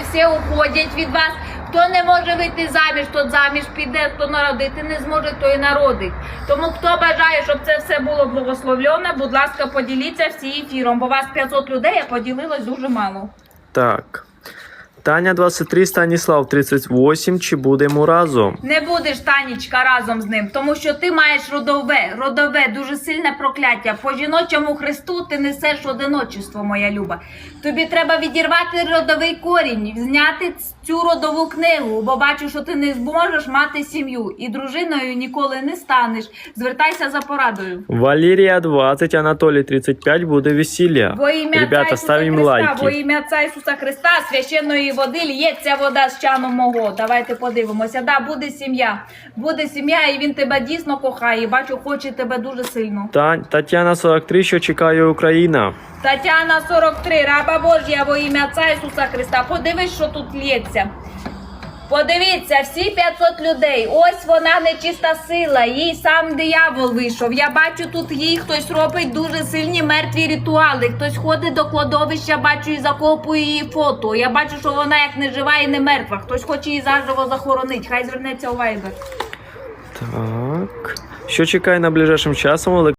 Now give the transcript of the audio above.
Всі уходять від вас. Хто не може вийти заміж, тот заміж піде, хто народити не зможе, той і народить. Тому хто бажає, щоб це все було благословлене, будь ласка, поділіться всі ефіром, бо вас 500 людей, а поділилось дуже мало. Так. Таня 23, Станіслав 38. Чи будемо разом? Не будеш, Танічка, разом з ним, тому що ти маєш родове, родове, дуже сильне прокляття. По жіночому хресту ти несеш одиночество, моя люба. Тобі треба відірвати родовий корінь, зняти цю родову книгу, бо бачу, що ти не зможеш мати сім'ю і дружиною ніколи не станеш. Звертайся за порадою. Валерія 20, Анатолій 35. Буде весілля. Во ім'я Ребята, Ісуса Христа, лайки. во ім'я Отця Ісуса Христа, священної води лється вода з чану мого. Давайте подивимося. Да, буде сім'я. Буде сім'я, і він тебе дійсно кохає. І Бачу, хоче тебе дуже сильно. Та... Тетяна 43, що чекає Україна. Тетяна 43, раба Божія во ім'я Отця Ісуса Христа. Подивись, що тут лється. Подивіться, всі 500 людей. Ось вона нечиста сила. Їй сам диявол вийшов. Я бачу, тут їй хтось робить дуже сильні мертві ритуали. Хтось ходить до кладовища, бачу і закопує її фото. Я бачу, що вона як не жива і не мертва. Хтось хоче її заживо захоронити. Хай звернеться у Вайбер. Так. Що чекає найближчим часом